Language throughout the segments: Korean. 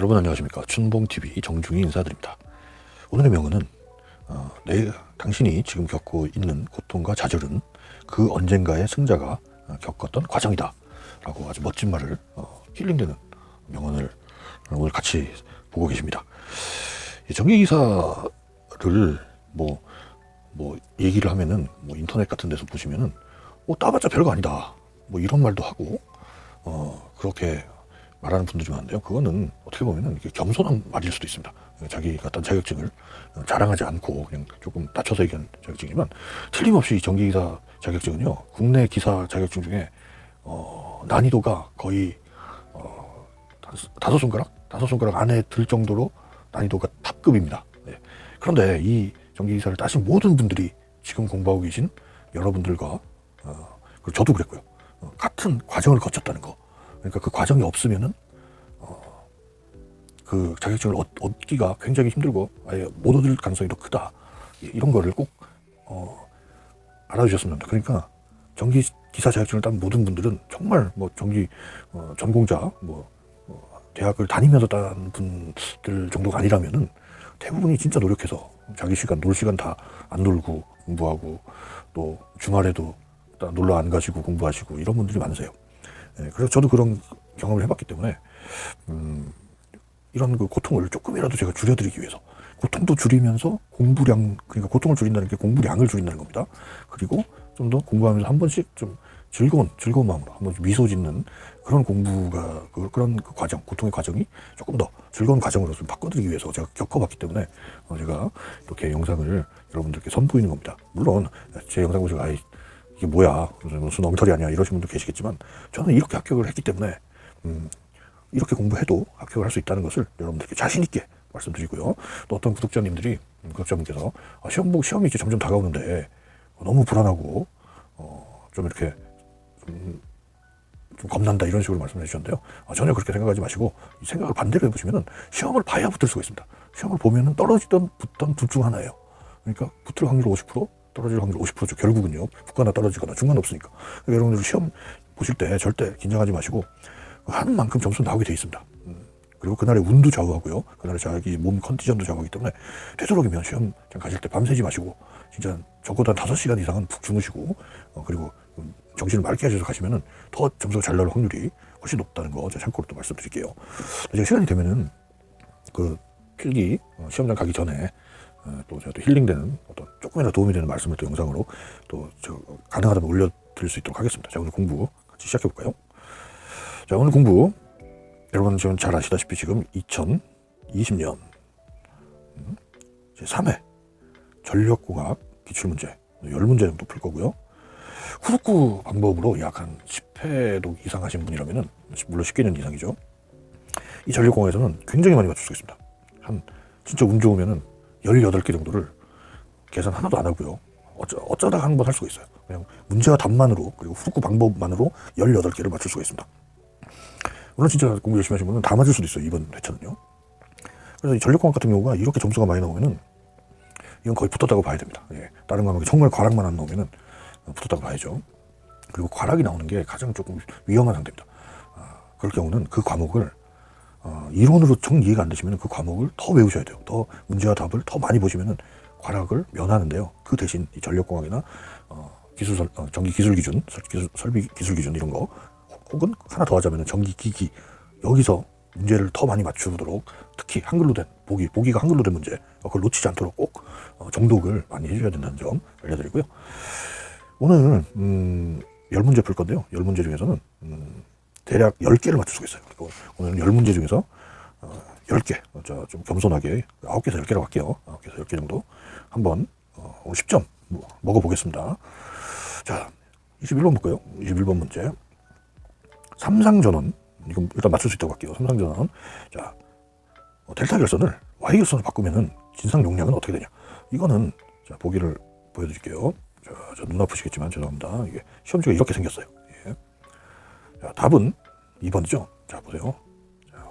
여러분 안녕하십니까? 춘봉TV 정중히 인사드립니다. 오늘의 명언은 어, 내 당신이 지금 겪고 있는 고통과 좌절은 그 언젠가의 승자가 어, 겪었던 과정이다. 라고 아주 멋진 말을 어, 힐링되는 명언을 오늘 같이 보고 계십니다. 이 전기기사를 뭐, 뭐 얘기를 하면은 뭐 인터넷 같은 데서 보시면은 뭐 따봤자 별거 아니다. 뭐 이런 말도 하고 어 그렇게 말하는 분들이 많은데요. 그거는 어떻게 보면은 겸손한 말일 수도 있습니다. 자기가 딴 자격증을 자랑하지 않고 그냥 조금 낮춰서 얘기하는 자격증이지만 틀림없이 이 전기기사 자격증은요 국내 기사 자격증 중에 어, 난이도가 거의 어, 다섯- 손가락 다섯 손가락 안에 들 정도로 난이도가 탑급입니다. 예. 그런데 이 전기기사를 따신 모든 분들이 지금 공부하고 계신 여러분들과 어, 저도 그랬고요. 어, 같은 과정을 거쳤다는 거. 그러니까 그 과정이 없으면은 어, 그 자격증을 얻, 얻기가 굉장히 힘들고 아예 못 얻을 가능성이 더 크다. 이- 이런 거를 꼭 어, 알아주셨으면 합니다. 그러니까 전기 기사 자격증을 딴 모든 분들은 정말 뭐 전기 어, 전공자 뭐 어, 대학을 다니면서 딴 분들 정도가 아니라면은 대부분이 진짜 노력해서 자기 시간 놀 시간 다 안 놀고 공부하고 또 주말에도 다 놀러 안 가시고 공부하시고 이런 분들이 많으세요. 예, 그래서 저도 그런 경험을 해봤기 때문에 음, 이런 그 고통을 조금이라도 제가 줄여드리기 위해서 고통도 줄이면서 공부량 그러니까 고통을 줄인다는 게 공부량을 줄인다는 겁니다. 그리고 좀 더 공부하면서 한 번씩 좀 즐거운 즐거운 마음으로 한 번씩 미소 짓는 그런 공부가 그, 그런 그 과정 고통의 과정이 조금 더 즐거운 과정으로 좀 바꿔드리기 위해서 제가 겪어봤기 때문에 어, 제가 이렇게 영상을 여러분들께 선보이는 겁니다. 물론 제 영상 보시고 아이 이게 뭐야 무슨 엉터리 아니야 이러신 분도 계시겠지만 저는 이렇게 합격을 했기 때문에 음, 이렇게 공부해도 합격을 할 수 있다는 것을 여러분들께 자신 있게 말씀드리고요. 또 어떤 구독자님들이 음, 구독자분께서 아, 시험 보고 시험이 이제 점점 다가오는데 너무 불안하고 어, 좀 이렇게 좀, 좀 겁난다 이런 식으로 말씀해 주셨는데요. 아, 전혀 그렇게 생각하지 마시고 이 생각을 반대로 해보시면은 시험을 봐야 붙을 수가 있습니다. 시험을 보면은 떨어지던 붙던 둘 중 하나예요. 그러니까 붙을 확률 50% 떨어질 확률 50%죠. 결국은요. 붙거나 떨어지거나 중간 없으니까. 그러니까 여러분들 시험 보실 때 절대 긴장하지 마시고 하는 만큼 점수 나오게 돼 있습니다. 음, 그리고 그날의 운도 좌우하고요. 그날의 자기 몸 컨디션도 좌우하기 때문에 되도록이면 시험장 가실 때 밤새지 마시고 진짜 적어도 한 5시간 이상은 푹 주무시고 어, 그리고 음, 정신을 맑게 하셔서 가시면은 더 점수가 잘 나올 확률이 훨씬 높다는 거 제가 참고로 또 말씀드릴게요. 제가 시간이 되면은 그 필기 어, 시험장 가기 전에 어, 또 제가 또 힐링되는 어떤 조금이라도 도움이 되는 말씀을 또 영상으로 또저 가능하다면 올려드릴 수 있도록 하겠습니다. 자 오늘 공부 같이 시작해 볼까요? 자 오늘 공부 여러분 지금 잘 아시다시피 지금 2020년 음, 제 3회 전력공학 기출문제 10문제 정도 풀 거고요. 후루쿠 방법으로 약 한 10회도 이상 하신 분이라면은 물론 10개년 이상이죠. 이 전력공학에서는 굉장히 많이 맞출 수 있습니다. 한 진짜 운 좋으면은 18개 정도를 계산 하나도 안 하고요. 어쩌, 어쩌다가 한 번 할 수가 있어요. 그냥 문제와 답만으로 그리고 후루쿠 방법만으로 18개를 맞출 수가 있습니다. 물론 진짜 공부 열심히 하신 분은 다 맞을 수도 있어요. 이번 회차는요. 그래서 이 전력공학 같은 경우가 이렇게 점수가 많이 나오면은 이건 거의 붙었다고 봐야 됩니다. 예. 다른 과목에 정말 과락만 안 나오면은 붙었다고 봐야죠. 그리고 과락이 나오는 게 가장 조금 위험한 상태입니다. 아, 그럴 경우는 그 과목을 어, 이론으로 정 이해가 안 되시면 그 과목을 더 외우셔야 돼요. 더 문제와 답을 더 많이 보시면은 과락을 면하는데요. 그 대신 이 전력공학이나 어, 기술 설- 어, 전기 기술 기준, 설, 기술, 설비 기술 기준 이런 거 혹은 하나 더 하자면 전기 기기 여기서 문제를 더 많이 맞추도록 특히 한글로 된 보기 보기가 한글로 된 문제 어, 그걸 놓치지 않도록 꼭 어, 정독을 많이 해줘야 된다는 점 알려드리고요. 오늘 음, 10문제 풀 건데요. 10문제 중에서는 음, 대략 10개를 맞출 수가 있어요. 오늘 10문제 중에서 어, 10개, 어, 저, 좀 겸손하게 9개에서 10개라고 할게요. 9개에서 10개 정도 한번 어, 10점 뭐, 먹어보겠습니다. 자, 21번 볼까요? 21번 문제. 삼상전원, 이건 일단 맞출 수 있다고 할게요. 삼상전원. 자, 어, 델타 결선을 Y 결선으로 바꾸면은 진상 용량은 어떻게 되냐? 이거는 자, 보기를 보여드릴게요. 자, 저눈 아프시겠지만 죄송합니다. 이게 시험지가 이렇게 생겼어요. 예. 자, 답은 2번이죠. 자, 보세요. 자,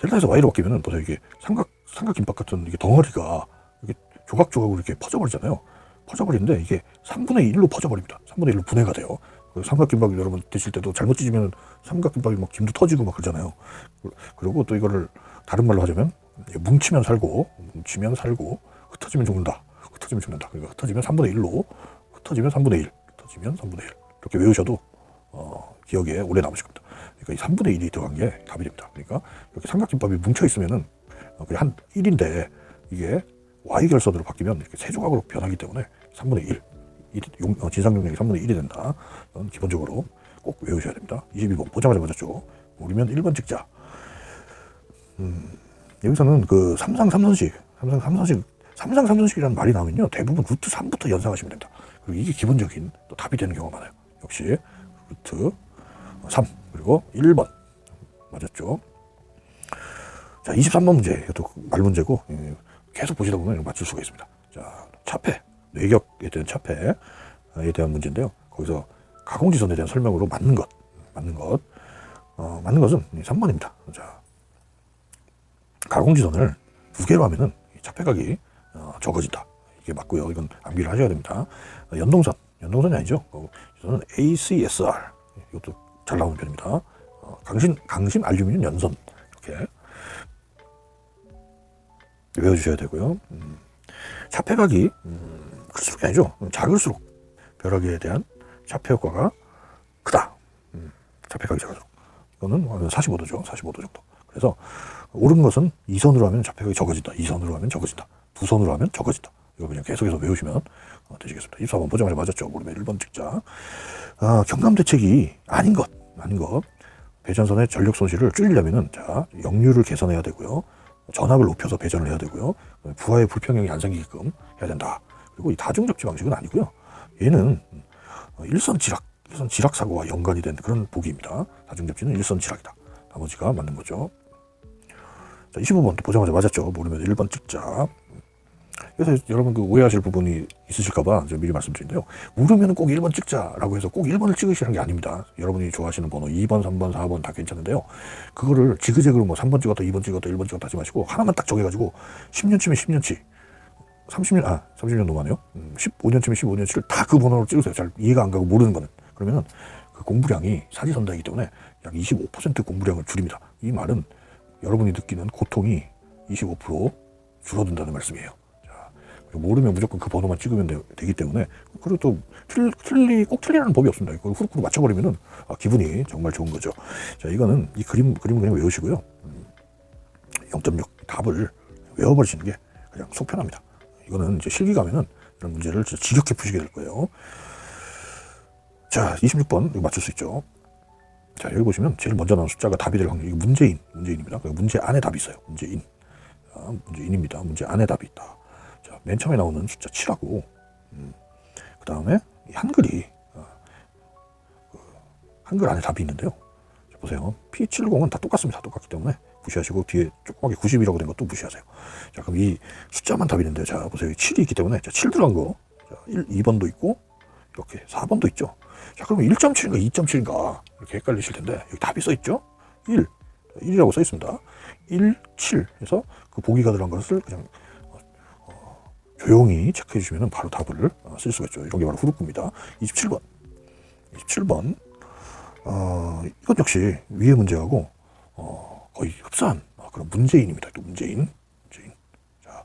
델타에서 Y로 바뀌면은 보세요. 이게 삼각, 삼각김밥 같은 이게 덩어리가 이게 조각조각으로 이렇게 퍼져버리잖아요. 퍼져버리는데 이게 3분의 1로 퍼져버립니다. 3분의 1로 분해가 돼요. 그 삼각김밥 여러분 드실 때도 잘못 찢으면 삼각김밥이 막 김도 터지고 막 그러잖아요. 그- 그리고 또 이거를 다른 말로 하자면 뭉치면 살고 뭉치면 살고 흩어지면 죽는다. 흩어지면 죽는다. 그러니까 흩어지면 3분의 1로 흩어지면 3분의 1, ht어지면 3분의 1 이렇게 외우셔도 어, 기억에 오래 남으실 겁니다. 그러니까 이 3분의 1이 들어간 게 답이 됩니다. 그러니까 이렇게 삼각김밥이 뭉쳐 있으면은 어, 그냥 한 1인데 이게 y 결선으로 바뀌면 이렇게 세 조각으로 변하기 때문에 3분의 1, 일, 용, 어, 진상용량이 3분의 1이 된다. 기본적으로 꼭 외우셔야 됩니다. 22번 보자마자 맞았죠. 모르면 1번 찍자. 음, 여기서는 그 삼상 삼선식, 삼상 삼선식, 삼상 삼선식이라는 말이 나오면요 대부분 루트 3부터 연상하시면 됩니다. 그리고 이게 기본적인 또 답이 되는 경우가 많아요. 역시 루트 3 그리고 1번 맞았죠. 자 23번 문제 이것도 말 문제고 예, 계속 보시다 보면 맞출 수가 있습니다. 자 차폐 뇌격에 대한 차폐에 대한 문제인데요. 거기서 가공지선에 대한 설명으로 맞는 것 맞는 것 어, 맞는 것은 3번입니다. 자 가공지선을 두 개로 하면은 이 차폐각이 어, 적어진다. 이게 맞고요. 이건 암기를 하셔야 됩니다. 어, 연동선, 연동선이 아니죠. 어, 저는 ACSR 이것도 잘 나오는 편입니다. 어, 강신 강신 알루미늄 연선 이렇게 외워주셔야 되고요. 음, 차폐각이 음, 클수록 아니죠. 작을수록 벼락에 대한 차폐 효과가 크다. 음, 차폐각이 작을수록 이거는 45도죠. 45도 정도. 그래서 옳은 것은 이선으로 하면 차폐각이 적어진다. 이선으로 하면 적어진다. 두 손으로 하면 적어진다. 이거 그냥 계속해서 외우시면 어, 되시겠습니다. 24번 보자마자 맞았죠. 모르면 1번 찍자. 아, 경감 대책이 아닌 것, 아닌 것. 배전선의 전력 손실을 줄이려면은 자 역류를 개선해야 되고요. 전압을 높여서 배전을 해야 되고요. 부하의 불평형이 안 생기게끔 해야 된다. 그리고 이 다중접지 방식은 아니고요. 얘는 어, 일선 지락, 일선 지락 사고와 연관이 된 그런 보기입니다. 다중접지는 일선 지락이다. 나머지가 맞는 거죠. 자, 25번 또 보자마자 맞았죠. 모르면 1번 찍자. 그래서 여러분 그 오해하실 부분이 있으실까봐 미리 말씀드린데요. 모르면 꼭 1번 찍자라고 해서 꼭 1번을 찍으시는 게 아닙니다. 여러분이 좋아하시는 번호 2번, 3번, 4번 다 괜찮은데요. 그거를 지그재그로 뭐 3번 찍었다, 2번 찍었다, 1번 찍었다 하지 마시고 하나만 딱 정해가지고 10년치면 10년치, 30년, 아, 30년 넘어가네요. 음, 15년치면 15년치를 다 그 번호로 찍으세요. 잘 이해가 안 가고 모르는 거는. 그러면은 그 공부량이 사지선다이기 때문에 약 25% 공부량을 줄입니다. 이 말은 여러분이 느끼는 고통이 25% 줄어든다는 말씀이에요. 모르면 무조건 그 번호만 찍으면 되, 기 때문에 그리고 또 틀, 틀리 꼭 틀리라는 법이 없습니다. 이걸 후루후루 맞춰버리면은 아, 기분이 정말 좋은 거죠. 자, 이거는 이 그림 그림 그냥 외우시고요. 음, 0.6 답을 외워버리시는 게 그냥 속 편합니다. 이거는 이제 실기 가면은 이런 문제를 지겹게 푸시게 될 거예요. 자, 26번 이거 맞출 수 있죠. 자, 여기 보시면 제일 먼저 나온 숫자가 답이 될 확률. 이게 문재인, 문재인입니다. 그 문제 안에 답이 있어요. 문재인. 자, 문재인입니다. 문제 안에 답이 있다. 자, 맨 처음에 나오는 숫자 7하고, 음, 그 다음에 한글이, 어, 그 한글 안에 답이 있는데요. 자, 보세요. P70은 다 똑같습니다. 똑같기 때문에 무시하시고, 뒤에 조그맣게 90이라고 된 것도 무시하세요. 자, 그럼 이 숫자만 답이 있는데, 자, 보세요. 7이 있기 때문에, 자, 7 들어간 거, 자, 1, 2번도 있고, 이렇게 4번도 있죠. 자, 그러면 1.7인가 2.7인가 이렇게 헷갈리실 텐데 여기 답이 써 있죠? 1. 1이라고 써 있습니다. 1, 7 해서 그 보기가 들어간 것을 그냥 조용히 체크해 주시면 바로 답을 어, 쓸 수가 있죠. 이런 게 바로 후루꾸입니다. 27번. 27번. 어, 이것 역시 위의 문제하고 어, 거의 흡사한 어, 그런 문재인입니다. 또 문재인. 문재인. 자,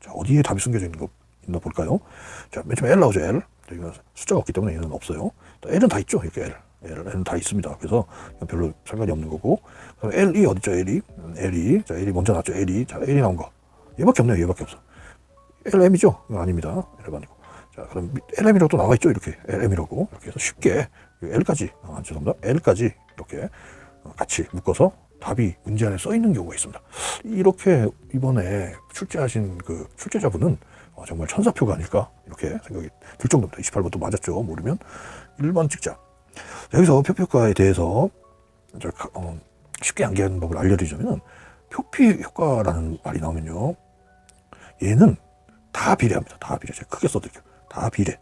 자, 어디에 답이 숨겨져 있는 거 있나 볼까요? 자, 맨 처음에 L 나오죠, L. 여기가 숫자가 없기 때문에 얘는 없어요. 또 L은 다 있죠, 이렇게 L. L, L은 다 있습니다. 그래서 별로 상관이 없는 거고. 그럼 L이 어디죠, L이? 음, L이. 자, L이 먼저 나왔죠, L이. 자, L이 나온 거. 얘밖에 없네요, 얘밖에 없어. LM이죠? 이거 아닙니다. L 아니고. 자, 그럼 LM이라고 또 나와 있죠, 이렇게. LM이라고. 이렇게 해서 쉽게 L까지, 아, 죄송합니다. L까지 이렇게 어, 같이 묶어서 답이 문제 안에 써 있는 경우가 있습니다. 이렇게 이번에 출제하신 그 출제자분은 어, 정말 천사표가 아닐까 이렇게 생각이 들 정도입니다. 28번도 맞았죠. 모르면 1번 찍자. 자, 여기서 표피효과에 대해서 어, 쉽게 암기하는 법을 알려드리자면 표피 효과라는 말이 나오면요. 얘는 다 비례합니다. 다 비례. 제가 크게 써드릴게요. 다 비례.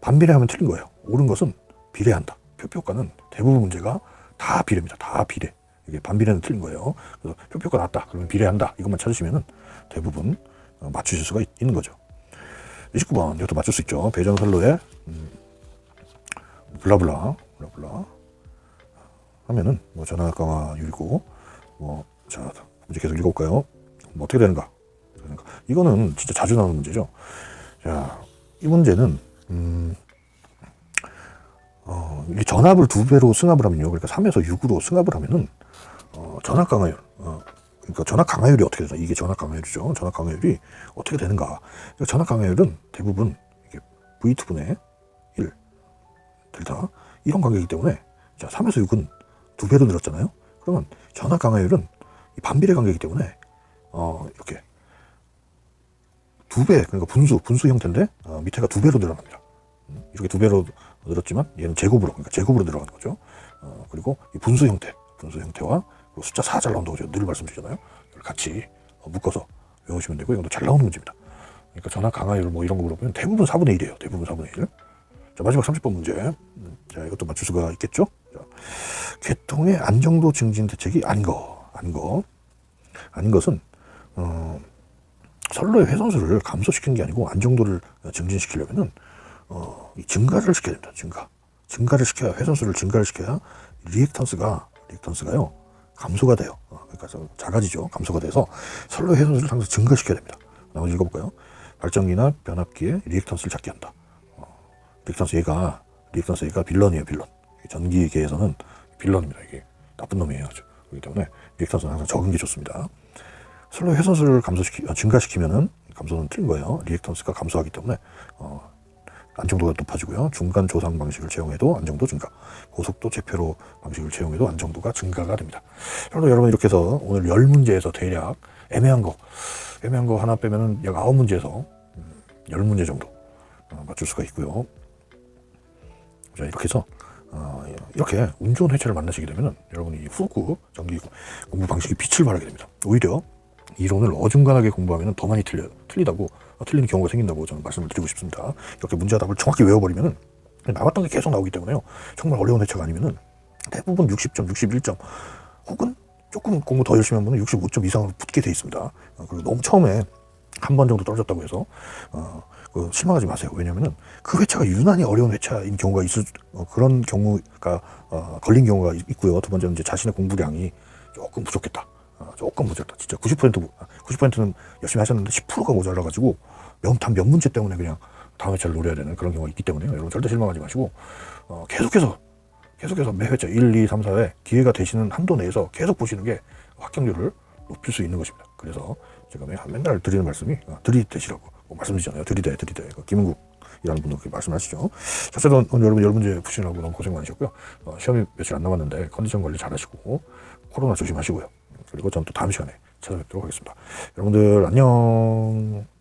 반비례하면 틀린 거예요. 옳은 것은 비례한다. 효과는 대부분 문제가 다 비례입니다. 다 비례. 이게 반비례는 틀린 거예요. 그래서 효과 나왔다. 그러면 비례한다. 이것만 찾으시면은 대부분 어, 맞추실 수가 있, 는 거죠. 29번 이것도 맞출 수 있죠. 배정선로에 음, 블라블라 블라블라 하면은 뭐 전화 강화율이고 뭐자 문제 계속 읽어볼까요? 뭐 어떻게 되는가? 그러니까 이거는 진짜 자주 나오는 문제죠. 자, 이 문제는 음, 어, 이 전압을 두 배로 승합을 하면요. 그러니까 3에서 6으로 승합을 하면은 어, 전압 강화율, 어, 그러니까 전압 강화율이 어떻게 되나? 이게 전압 강화율이죠. 전압 강화율이 어떻게 되는가? 그러니까 전압 강화율은 대부분 이게 V2 분의 1 델타 이런 관계이기 때문에 자 3에서 6은 두 배로 늘었잖아요. 그러면 전압 강화율은 이 반비례 관계이기 때문에 어, 이렇게 두 배, 그러니까 분수, 분수 형태인데 어, 밑에가 두 배로 늘어납니다. 음, 이렇게 두 배로 늘었지만 얘는 제곱으로, 그러니까 제곱으로 늘어가는 거죠. 어, 그리고 이 분수 형태, 분수 형태와 그리고 숫자 4 잘 나온다고 제가 늘 말씀드리잖아요. 같이 어, 묶어서 외우시면 되고 이것도 잘 나오는 문제입니다. 그러니까 전압 강화율 뭐 이런 거 물어보면 대부분 4분의 1이에요. 대부분 4분의 1. 자, 마지막 30번 문제. 음, 자, 이것도 맞출 수가 있겠죠? 자, 계통의 안정도 증진 대책이 아닌 거, 아닌 거. 아닌 것은, 어, 선로의 회선수를 감소시키는 게 아니고 안정도를 증진시키려면은 어, 이 증가를 시켜야 됩니다. 증가. 증가를 시켜야 회선수를 증가를 시켜야 리액턴스가 리액턴스가요 감소가 돼요. 어, 그러니까 좀 작아지죠. 감소가 돼서 선로의 회선수를 항상 증가시켜야 됩니다. 나머지 읽어볼까요? 발전기나 변압기에 리액턴스를 잡게 한다. 어, 리액턴스 얘가 리액턴스 얘가 빌런이에요. 빌런. 전기계에서는 빌런입니다. 이게 나쁜 놈이에요. 그렇기 때문에 리액턴스는 항상 적은 게 좋습니다. 선로 회선수를 감소시키 어, 증가시키면은 감소는 틀린 거예요. 리액턴스가 감소하기 때문에 어, 안정도가 높아지고요. 중간 조상 방식을 채용해도 안정도 증가, 고속도 제표로 방식을 채용해도 안정도가 증가가 됩니다. 그래서 여러분 이렇게 해서 오늘 열 문제에서 대략 애매한 거, 애매한 거 하나 빼면은 약 아홉 문제에서 음, 열 문제 정도 어, 맞출 수가 있고요. 자 이렇게 해서 어, 이렇게 운 좋은 회차를 만나시게 되면은 여러분이 후구 전기 공부 방식이 빛을 발하게 됩니다. 오히려 이론을 어중간하게 공부하면 더 많이 틀려 틀리다고 어, 틀리는 경우가 생긴다고 저는 말씀을 드리고 싶습니다. 이렇게 문제와 답을 정확히 외워버리면은 남았던 게 계속 나오기 때문에요. 정말 어려운 회차가 아니면은 대부분 60점, 61점 혹은 조금 공부 더 열심히 하면 65점 이상으로 붙게 돼 있습니다. 어, 그리고 너무 처음에 한 번 정도 떨어졌다고 해서 어, 그 실망하지 마세요. 왜냐면은 그 회차가 유난히 어려운 회차인 경우가 있을 어, 그런 경우가 어, 걸린 경우가 있- 있고요. 두 번째는 이제 자신의 공부량이 조금 부족했다. 어, 조금 모자랐다. 진짜 90% 90%는 열심히 하셨는데 10%가 모자라가지고 명단 몇 문제 때문에 그냥 다음 회차를 노려야 되는 그런 경우가 있기 때문에요. 여러분 절대 실망하지 마시고 어, 계속해서 계속해서 매 회차 1, 2, 3, 4회 기회가 되시는 한도 내에서 계속 보시는 게 합격률을 높일 수 있는 것입니다. 그래서 제가 매- 맨날 드리는 말씀이 어, 들이대시라고 뭐 말씀드리잖아요. 들이대, 들이대. 그 김은국이라는 분도 그렇게 말씀하시죠. 자, 어쨌든 오늘 여러분 열 문제 푸시느라고 너무 고생 많으셨고요. 어, 시험이 며칠 안 남았는데 컨디션 관리 잘하시고 코로나 조심하시고요. 그리고 저는 또 다음 시간에 찾아뵙도록 하겠습니다. 여러분들 안녕.